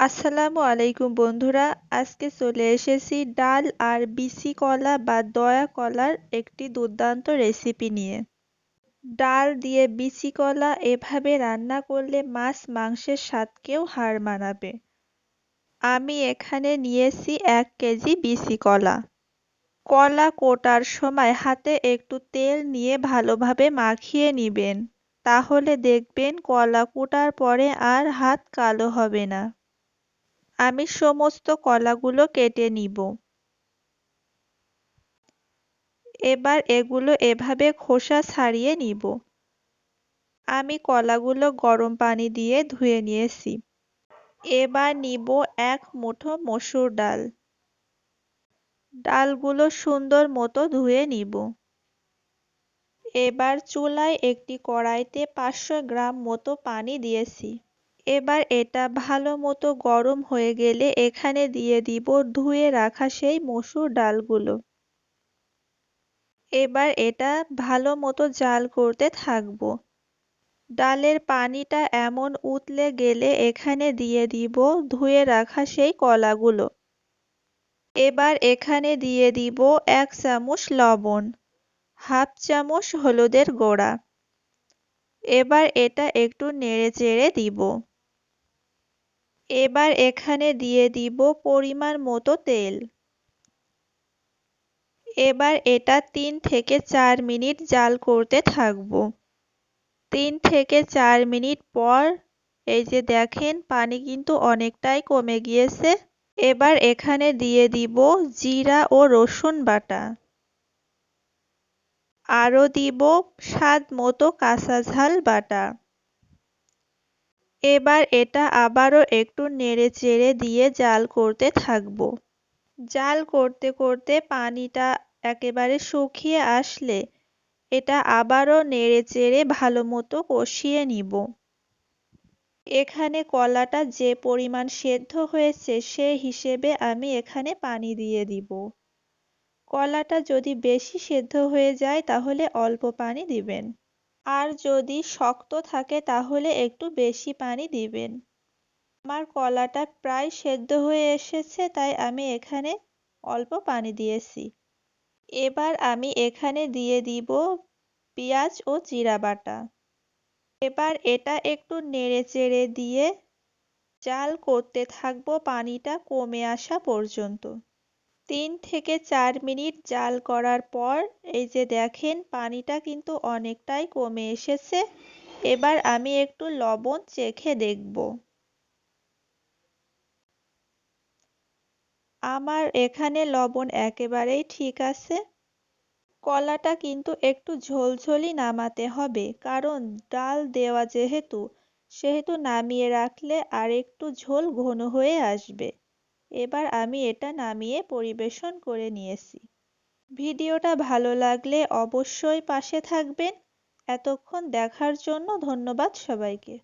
আসসালামু আলাইকুম বন্ধুরা, আজকে চলে এসেছি ডাল আর বিচি কলা বা দয়া কলার একটি দুর্দান্ত রেসিপি নিয়ে। ডাল দিয়ে বিচি কলা এভাবে রান্না করলে মাছ মাংসের স্বাদকেও হার মানাবে। আমি এখানে নিয়েছি এক কেজি বিচি কলা। কলা কোটার সময় হাতে একটু তেল নিয়ে ভালোভাবে মাখিয়ে নিবেন, তাহলে দেখবেন কলা কোটার পরে আর হাত কালো হবে না। আমি সমস্ত কলাগুলো কেটে নিব। এবার এগুলো এভাবে খোসা ছাড়িয়ে নিব। আমি কলাগুলো গরম পানি দিয়ে ধুয়ে নিয়েছি। এবার নিব এক মুঠো মসুর ডাল। ডালগুলো সুন্দর মতো ধুয়ে নিব। এবার চুলায় একটি কড়াইতে পাঁচশো গ্রাম মতো পানি দিয়েছি। এবার এটা ভালো মতো গরম হয়ে গেলে এখানে দিয়ে দিব, ধুয়ে রাখা সেই মসুর ডালগুলো। এবার এটা ভালো মতো জাল করতে থাকব। ডালের পানিটা এমন উতলে গেলে এখানে দিয়ে দিব, ধুয়ে রাখা সেই কলাগুলো। এবার এখানে দিয়ে দিব এক চামচ লবণ, হাফ চামচ হলুদের গোড়া। এবার এটা একটু নেড়ে চেড়ে দিব। এবার এখানে দিয়ে দিব পরিমাণ মতো তেল। এবার এটা তিন থেকে চার মিনিট জাল করতে থাকব। তিন থেকে চার মিনিট পর, এই যে দেখেন পানি কিন্তু অনেকটাই কমে গিয়েছে। এবার এখানে দিয়ে দিব জিরা ও রসুন বাটা। আরও দিব স্বাদ মতো কাঁচা ঝাল বাটা। এবার এটা আবারও একটু নেড়ে চেড়ে দিয়ে জাল করতে থাকব। জাল করতে করতে পানিটা একেবারে শুকিয়ে আসলে এটা আবারও নেড়ে চেড়ে ভালো মতো কষিয়ে নিব। এখানে কলাটা যে পরিমাণ সেদ্ধ হয়েছে সে হিসেবে আমি এখানে পানি দিয়ে দিব। কলাটা যদি বেশি সেদ্ধ হয়ে যায় তাহলে অল্প পানি দিবেন। আর যদি শক্ত থাকে তাহলে একটু বেশি পানি দিবেন। আমার কলাটা প্রায় সেদ্ধ হয়ে এসেছে, তাই আমি এখানে অল্প পানি দিয়েছি। এবার আমি এখানে দিয়ে দিব পেঁয়াজ ও জিরা বাটা। এবার এটা একটু নেড়ে চেড়ে দিয়ে জাল করতে থাকব, পানিটা কমে আসা পর্যন্ত। তিন থেকে চার মিনিট জাল করার পর, এই যে দেখেন পানিটা কিন্তু অনেকটাই কমে এসেছে। এবার আমি একটু লবণ চেখে দেখব। আমার এখানে লবণ একেবারেই ঠিক আছে। কলাটা কিন্তু একটু ঝোলঝোলই নামাতে হবে, কারণ ডাল দেওয়া যেহেতু, সেহেতু নামিয়ে রাখলে আর একটু ঝোল ঘন হয়ে আসবে। এবার আমি এটা নামিয়ে পরিবেশন করে নিয়েছি। ভিডিওটা ভালো লাগলে অবশ্যই পাশে থাকবেন। এতক্ষণ দেখার জন্য ধন্যবাদ সবাইকে।